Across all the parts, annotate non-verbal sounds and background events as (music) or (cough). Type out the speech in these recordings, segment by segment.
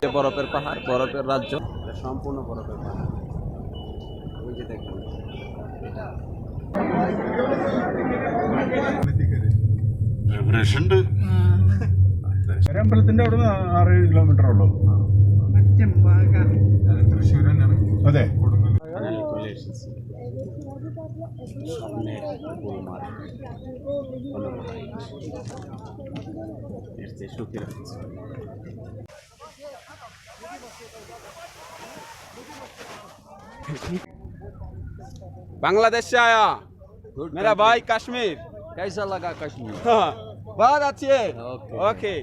যে বরফের পাহাড় বরফের রাজ্য এটা সম্পূর্ণ বরফের পাহাড় ওই যে দেখুন এটা ബ്രഷുണ്ട് അമ്പലത്തിന്റെ അവിടെ നിന്ന് ആറ് ഏഴ് കിലോമീറ്റർ ഉള്ളൂ തൃശ്ശൂർ തന്നെയാണ് അതെ ফাইনালি बांग्लादेश से आया मेरा भाई कश्मीर कैसा लगा कश्मीर हाँ, बहुत अच्छी है ओके।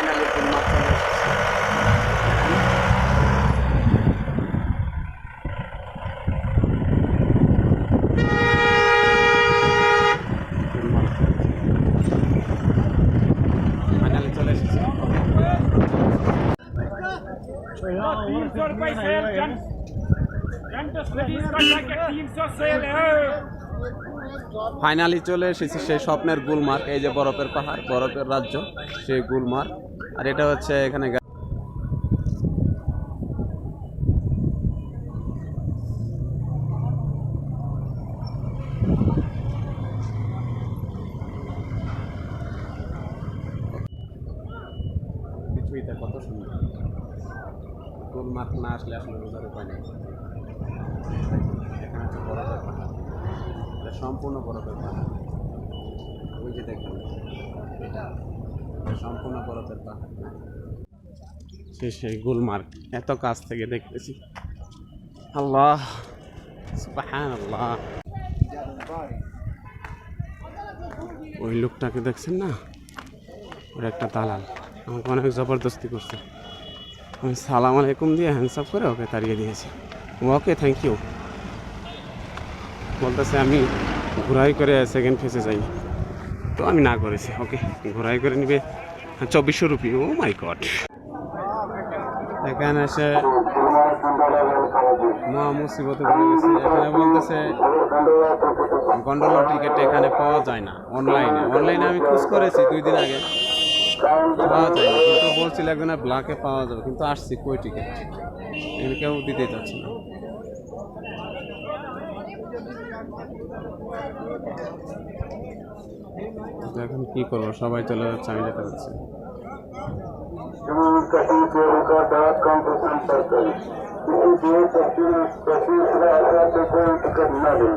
ओके ফাইনালি গুলমার্গ চলে এসেছি ফাইনালি চলে এসেছি तीन सौ रुपये सेल जन जन तो स्टडीज का जाके तीन सौ सेल है ফাইনালি চলে এসেছি সেই স্বপ্নের গুলমার্গ এই যে বরফের পাহাড় বরফের রাজ্য সেই গুলমার্গ আর এটা হচ্ছে এখানে কত গুলমার্গ না আসলে আসলে উপায় নেই। সম্পূর্ণ বরফের পাহাড় ওই যে এটা এটা সম্পূর্ণ বরফের পাহাড়। সেই গুলমার্গ। এত কাছ থেকে দেখতেছি। আল্লাহ আল্লাহ ওই লোকটাকে দেখছেন না? ওর একটা দালাল। আমাকে অনেক জবরদস্তি করছে। আমি সালাম আলাইকুম দিয়ে হ্যান্ডসাপ করে ওকে তাড়িয়ে দিয়েছি। ওকে থ্যাংক ইউ বলতেছে আমি ঘোরাই করে সেকেন্ড ফেসে যাই। তো আমি না করেছি, ওকে। ঘোরাই করে নিবে। চব্বিশশো রুপি। ও মাই গড। এখানে এসে মহা মুসিবতে পড়ে গেছে। এখানে বলতেছে গন্ডোলা টিকিট এখানে পাওয়া যায় না অনলাইনে অনলাইনে আমি খোঁজ করেছি দুই দিন আগে। পাওয়া যায় না। কিন্তু বলছিল একজনের ব্ল্যাকে পাওয়া যাবে। কিন্তু আসছি কই টিকিট এখানে কেউ দিতে চাচ্ছে না। এখন কি করব সবাই চলে যাচ্ছে আমি যেতে পারছি না। ফাইনালি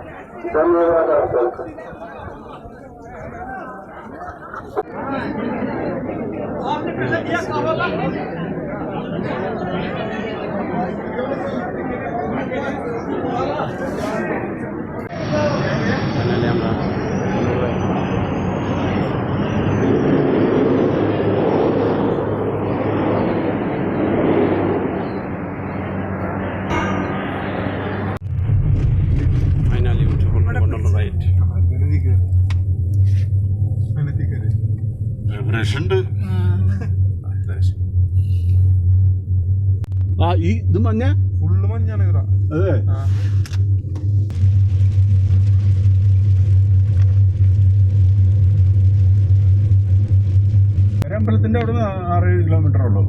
ആറ് കിലോമീറ്റർ ഉള്ളൂ.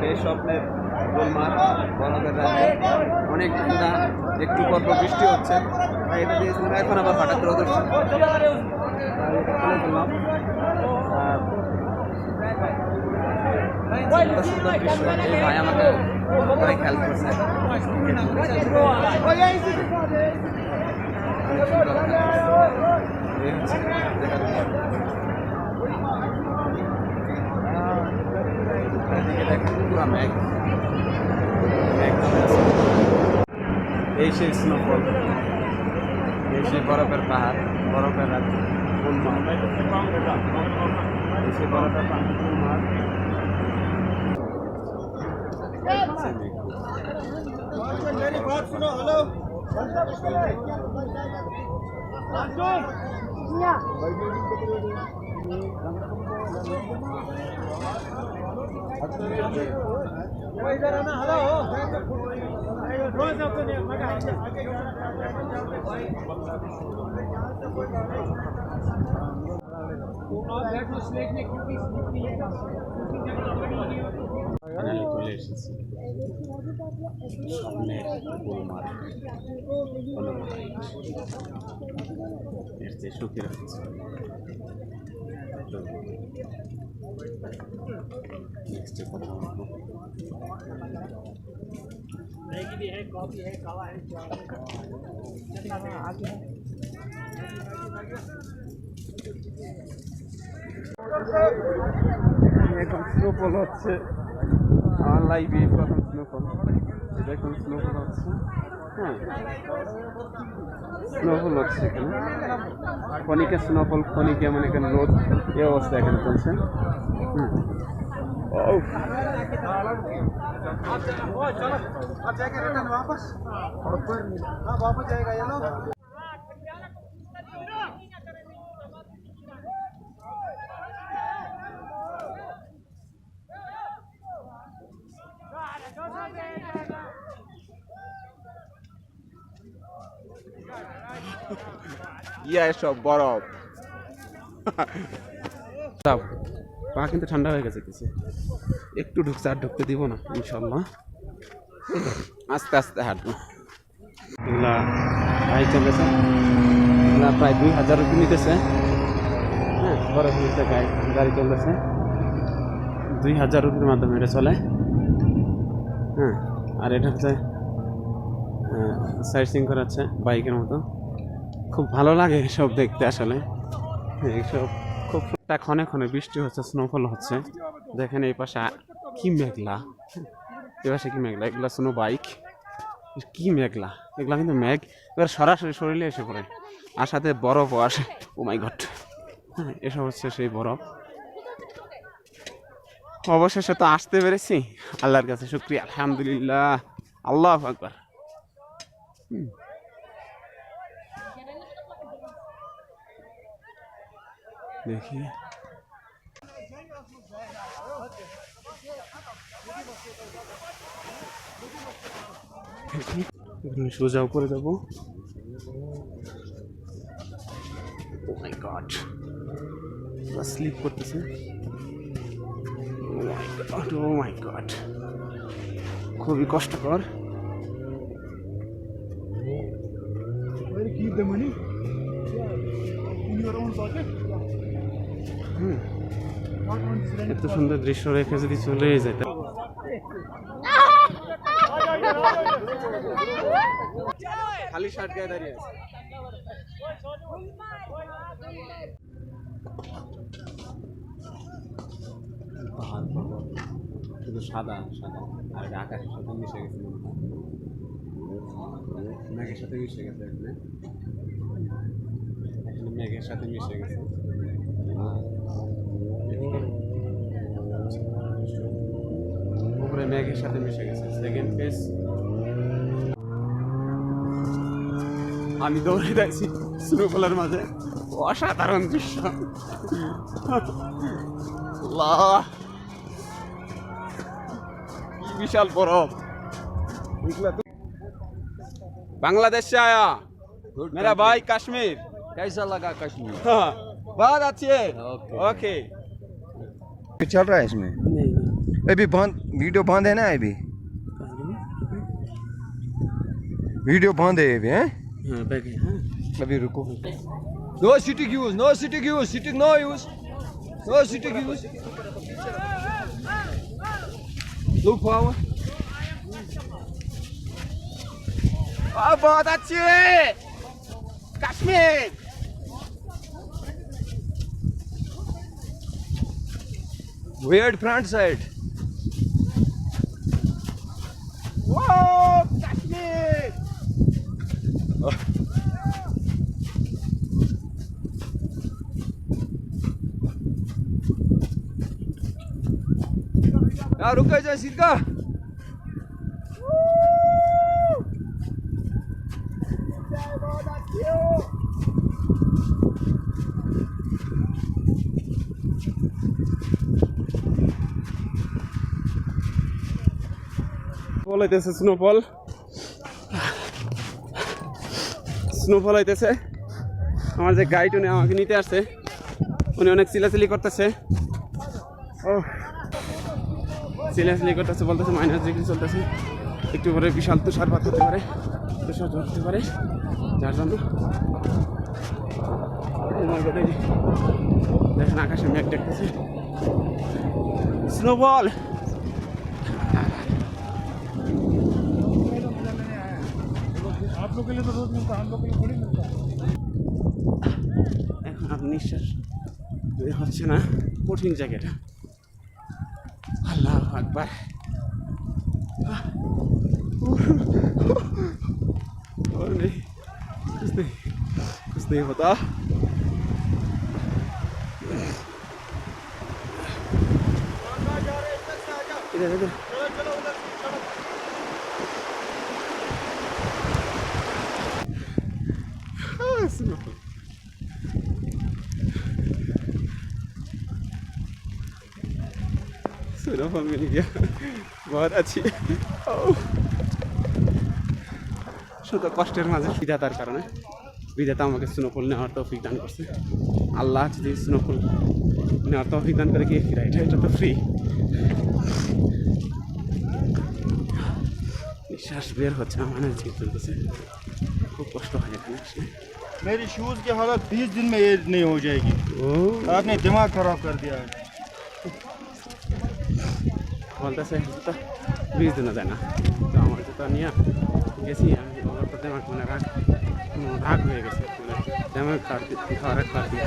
সেই স্বপ্নের গোলমার বরফের রাজ্যে অনেক ঠান্ডা, একটু পর বৃষ্টি হচ্ছে। এখন আবার হঠাৎ রোদ উঠছে আর ফেললাম ভাই আমাকে অনেক হেল্প করছে। অনেক সুন্দর। এই হচ্ছে দেখার পর। এদিকে দেখেন পুরা ম্যাগ ম্যাগ জমে আছে। এই সেই স্নোফল এই সেই বরফের পাহাড় বরফের রাজ্য গুলমার্গ এই সেই বরফের পাহাড় গুলমার্গ এই হচ্ছে মেঘ। ফাইনালি চলে এসেছি স্বপ্নের এর চেয়ে সুখের হচ্ছে নেক্সটে কথা বলব এখন স্নোফল হচ্ছে। আমার লাইভে প্রথম স্নোফল এখন স্নোফল হচ্ছে। হ্যাঁ। স্নোফল হচ্ছে এখানে। খনিকে স্নোফল খনিকে মানে এখানে রোদ এ অবস্থা এখানে চলছে। (laughs) ইয়া, এসব বরফ। (laughs) পা কিন্তু ঠান্ডা হয়ে গেছে কিছু। একটু ঢুকছে আর ঢুকতে দিব না ইনশাল্লাহ আস্তে আস্তে হাঁটবো। এগুলা ভাই চলেছে। এগুলা প্রায় দুই হাজার রুপি নিতেছে। হ্যাঁ বরফ নিতে গাড়ি গাড়ি চলেছে দুই হাজার রুপির মাধ্যমে এটা চলে। হ্যাঁ আর এটা হচ্ছে সাইড সিং করাচ্ছে বাইকের মতো। খুব ভালো লাগে এসব দেখতে আসলে। এইসব খুব ক্ষণে ক্ষণে বৃষ্টি হচ্ছে স্নোফল হচ্ছে। দেখেন এই পাশে কি মেঘলা। এই পাশে কি মেঘলা, এগুলা স্নো বাইক কি মেঘলা, এগুলা কিন্তু মেঘ। এবার সরাসরি শরীরে এসে পড়ে। আর সাথে বরফও আসে। ও মাই গড হ্যাঁ এসব হচ্ছে সেই বরফ। অবশেষে তো আসতে পেরেছি। আল্লাহর কাছে শুক্রিয়া, আলহামদুলিল্লাহ। আল্লাহ আকবার। দেখি দেখি, এখানে সোজা উপরে যাব ও মাই গড স্লিপ করতেছে ও মাই গড ও মাই গড খুবই কষ্টকর হুম এত সুন্দর দৃশ্য রেখে যদি চলে যেত খালি শার্ট গায়ে দাঁড়িয়ে আছে। পাহাড় শুধু সাদা সাদা। আর আকাশের সাথে মিশে গেছে মেঘের সাথে মিশে গেছে এখানে এখানে মেঘের সাথে মিশে গেছে। উপরে মেঘের সাথে মিশে গেছে সেকেন্ড ফেজ আমি দৌড়ে যাচ্ছি স্নোফলের মাঝে অসাধারণ দৃশ্য আল্লাহ কি বিশাল বরফ बांग्लादेश से आया मेरा भाई कश्मीर कैसा लगा कश्मीर हाँ, बहुत अच्छी है ओके चल रहा है इसमें ये भी बंद वीडियो बंद है ना ये भी वीडियो बंद है ये भी हैं अभी रुको no stick use no stick use stick no use no stick use look power बहुत अच्छी है Kashmir weird front side Ya, Lukas yang sih kak? Pola tes snowball. Snowfall হইতেছে। আমার যে গাইড উনি আমাকে নিতে আসছে, উনি অনেক চিলাচিলি করতেছে। ও চিলাচিলি করতেছে বলতেছে মাইনাস ডিগ্রি চলতেছে। একটু পরে বিশাল তুষারপাত হতে পারে, তুষার হতে পারে, যার জন্য। Oh দেখেন আকাশে মেঘ দেখতেছে। স্নোবল आप लोग के लिए तो रोज मिलता है हम लोग के लिए थोड़ी मिलता है এখন আর নিঃশ্বাস বের হচ্ছে না কঠিন জায়গাটা আল্লাহ আকবার और नहीं कुछ नहीं कुछ नहीं होता इधर इधर हाँ, सुनो स्नोफॉल मिल गया बहुत अच्छी ओह। শুধু কষ্টের মাঝে বিধাতার কারণে বিধাতা আমাকে স্নোফল নেওয়ার তৌফিক দান করছে আল্লাহ যদি স্নোফল নেওয়ার তৌফিক দান করে গিয়ে ফিরা এটা এটা তো ফ্রি নিঃশ্বাস বের হচ্ছে না মানে জিভ চলতেছে খুব কষ্ট হয় এখানে আসলে मेरी शूज़ की हालत बीस दिन में एज नहीं हो जाएगी। आपने दिमाग ख़राब कर दिया है। बोलता से बीस दिन देना तो हमारा जूता तो नहीं है। कैसी तो है और तो दिमाग में राख राख हो गए दिमाग खराब कर दिया।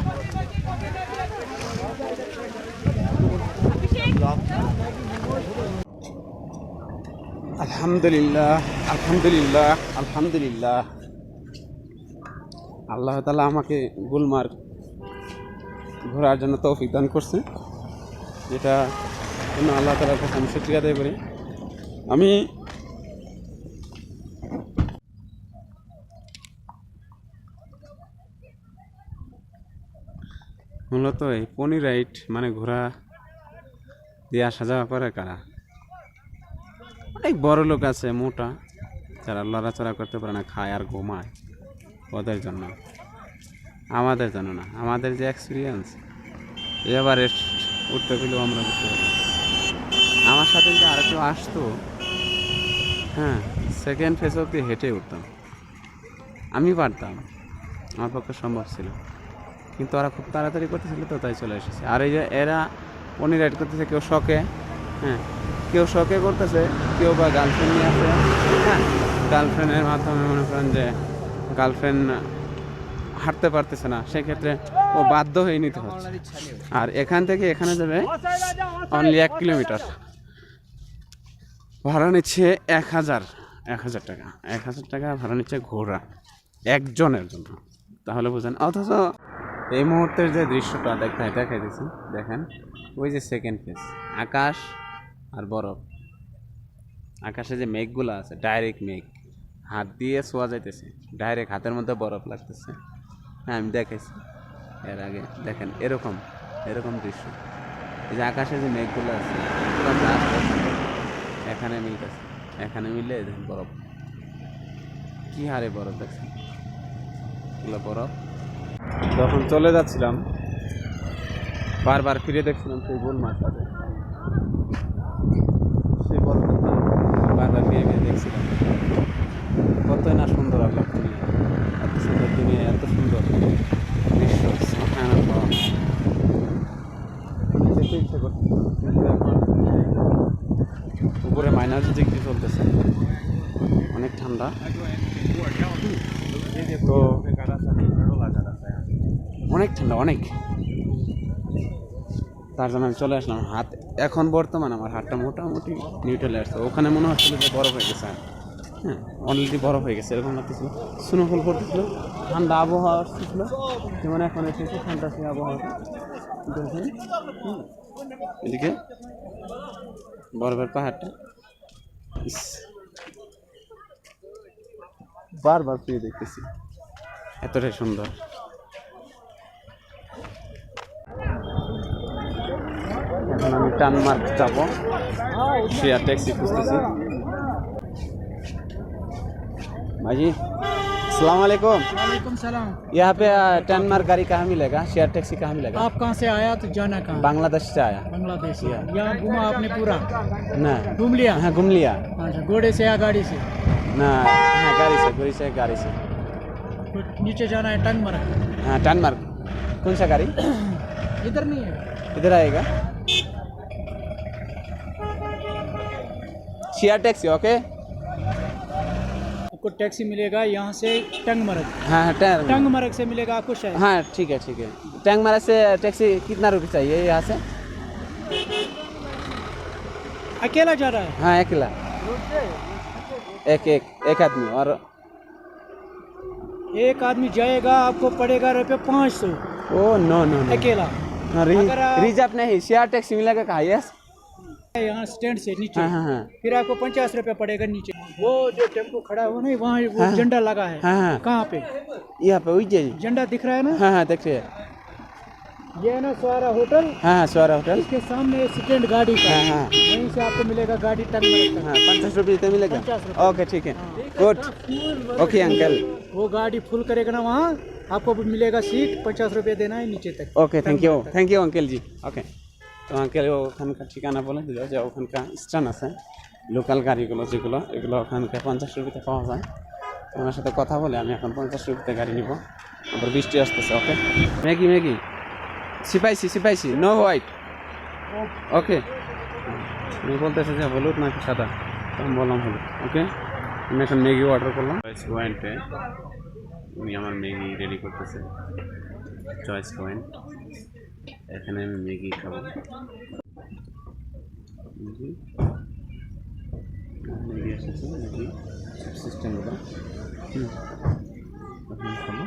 अल्हम्दुलिल्लाह अल्हम्दुलिल्लाह अल्हम्दुलिल्लाह। আল্লাহ তালা আমাকে গুলমার্গ ঘোরার জন্য তৌফিক দান করছে। যেটা জন্য আল্লাহ তালার কাছে আমি শুক্রিয়া আদায় করি। আমি মূলত এই পনি রাইড মানে ঘোরা দিয়ে আসা যাওয়া করে কারা? অনেক বড় লোক আছে, মোটা। যারা লড়াচড়া করতে পারে না, খায় আর ঘুমায়। ওদের জন্য আমাদের জন্য না। আমাদের যে এক্সপিরিয়েন্স এভারেস্ট উঠতে গেলেও আমরা উঠতে পারি। আমার সাথে যদি আর কেউ আসতো হ্যাঁ সেকেন্ড ফেস অব্দি হেঁটে উঠতাম। আমি পারতাম, আমার পক্ষে সম্ভব ছিল। কিন্তু ওরা খুব তাড়াতাড়ি করতেছিল তো, তাই চলে এসেছে। আর এই যে এরা পনি রাইড করতেছে, কেউ শখে হ্যাঁ কেউ শখে করতেছে, কেউ বা গার্লফ্রেন্ড নিয়ে আসে হ্যাঁ গার্লফ্রেন্ডের মাধ্যমে মনে করেন যে গার্লফ্রেন্ড হাঁটতে পারতেছে না, সেক্ষেত্রে ও বাধ্য হয়ে নিতে হচ্ছে। আর এখান থেকে এখানে যাবে অনলি এক কিলোমিটার ভাড়া নিচ্ছে এক হাজার এক হাজার টাকা। এক হাজার টাকা ভাড়া নিচ্ছে ঘোড়া, একজনের জন্য। তাহলে বুঝেন, অথচ এই মুহূর্তের যে দৃশ্যটা দেখায় দেখাই দিচ্ছি, দেখেন, ওই যে সেকেন্ড ফেজ আকাশ আর বরফ। আকাশে যে মেঘগুলো আছে ডাইরেক্ট মেঘ। হাত দিয়ে শোয়া যাইতেছে। ডাইরেক্ট হাতের মধ্যে বরফ লাগতেছে। হ্যাঁ আমি দেখেছি এর আগে দেখেন, এরকম এরকম দৃশ্য। এই যে আকাশে যে মেঘগুলো আছে। এখানে মিলতেছে। এখানে মিললে দেখেন বরফ। কী হারে বরফ দেখছেন? এগুলো বরফ। যখন চলে যাচ্ছিলাম, বারবার ফিরে দেখছিলাম সেই গোল মাছটাতে সেই বরফের দাম বারবার ফিরে ফিরে দেখছিলাম কতই না সুন্দর আল্লাহ দুনিয়া এত সুন্দর দুনিয়া এত সুন্দর দৃশ্য সুবহানাল্লাহ। যেতে ইচ্ছে করছিল কিন্তু এখন উপরে মাইনাস ডিগ্রি চলতেছে অনেক ঠান্ডা তো অনেক ঠান্ডা অনেক। তার জন্য আমি চলে আসলাম হাত। এখন বর্তমান আমার হাতটা মোটামুটি নিউট্রালে আসছে ওখানে মনে হচ্ছিল যে বরফ হয়ে গেছে হ্যাঁ অলরেডি বরফ হয়ে গেছে, এরকম লাগতেছিল। স্নোফল পড়তেছিল, ঠান্ডা আবহাওয়া আসতেছিল। যেমন এখন এসেছে ঠান্ডা সেই আবহাওয়াটা। এদিকে, বরফের পাহাড়টা। বারবার ফিরে দেখতেছি। এতটাই সুন্দর। এখন আমি টানমার্ক যাবো শেয়ার ট্যাক্সি খুঁজতেছি भाजी सलाम वालेकुम वालेकुम सलाम यहाँ पे टैनमार्क गाड़ी कहाँ मिलेगा शेयर टैक्सी कहाँ मिलेगा आप कहाँ से आया तो जाना कहाँ बांग्लादेश से आया बांग्लादेश से यहाँ घुमा आपने पूरा ना घूम लिया हाँ घूम लिया अच्छा घोड़े से या गाड़ी से ना हाँ गाड़ी से गाड़ी से गाड़ी से तो नीचे जाना है टंग मरा हाँ टैनमार्क कौन सा गाड़ी (coughs) इधर नहीं है इधर आएगा शेयर टैक्सी ओके आपको टैक्सी मिलेगा यहाँ से टंग मरग हाँ हाँ टैन टंग मरग से मिलेगा आपको शायद हाँ ठीक है ठीक है। टैंगमारा से टैक्सी कितना रुपये चाहिए यहाँ से? अकेला जा रहा है? हाँ अकेला। एक एक एक आदमी और एक आदमी जाएगा आपको पड़ेगा रुपये पाँच सौ। ओ नो नो नो अकेला। रि- रिज़र्व नहीं शेयर टैक्सी मिलेगा कहा? यस यहाँ स्टैंड से नीचे। हाँ, हाँ, हाँ, फिर आपको पचास रुपया पड़ेगा नीचे। हाँ। वो जो टेंपो खड़ा हो ना वहाँ वो हाँ, हाँ, झंडा लगा है। हाँ, हाँ, कहाँ पे? यहाँ पे झंडा दिख रहा है ना? हाँ, हाँ, रहे ये है। ये ना सारा होटल। हाँ स्वारा होटल। इसके सामने स्टैंड गाड़ी का। हाँ, हाँ, वहीं से आपको मिलेगा गाड़ी हाँ, पचास रुपये तो मिलेगा। ओके ठीक है। गुड। Okay uncle. वो गाड़ी फुल करेगा ना वहाँ। आपको मिलेगा सीट। पचास रुपये देना है नीचे तक। Okay thank you. Thank you uncle ji. Okay. তো আঙ্কেল ওখানকার ঠিকানা বলে দিল যে ওখানকার স্ট্যান্ড আছে, লোকাল গাড়িগুলো যেগুলো, এগুলো ওখানকার পঞ্চাশ রুপিতে পাওয়া যায়। ওনার সাথে কথা বলে আমি এখন পঞ্চাশ রুপিতে গাড়ি নিব। আবার বৃষ্টি আসতেছে, okay? Maggi Maggi. Spicy spicy no white. Okay. উনি বলতেছে যে হলুদ নাকি সাদা? আমি বললাম হলুদ, ওকে? আমি এখন ম্যাগি অর্ডার করলাম। চয়েস পয়েন্টে উনি আমার ম্যাগি রেডি করতেছে। চয়েস পয়েন্ট এখানে আমি ম্যাগি খাব ম্যাগি ম্যাগি এসেছে ম্যাগি সিস্টেমগুলো হুম ওখানে খাব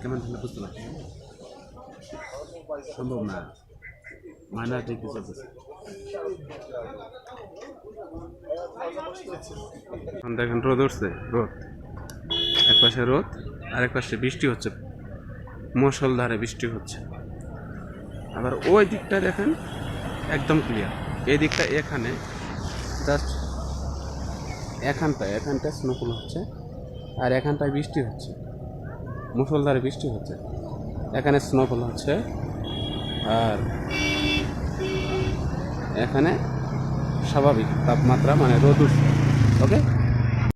কেমন ঠান্ডা বুঝতে পারছি না। সম্ভব না। মাইনাস ডিগ্রি চলতেছে দেখেন রোদ উঠছে, রোদ। এক পাশে রোদ আর এক পাশে বৃষ্টি হচ্ছে। মুষলধারে বৃষ্টি হচ্ছে। আবার ওই দিকটা দেখেন, একদম ক্লিয়ার এই দিকটা এখানে জাস্ট এখানটায় এখানটায় স্নোফল হচ্ছে, আর এখানটায় বৃষ্টি হচ্ছে। মুসলধারে বৃষ্টি হচ্ছে। এখানে স্নোফল হচ্ছে। আর এখানে স্বাভাবিক তাপমাত্রা মানে রোদ উঠছে ওকে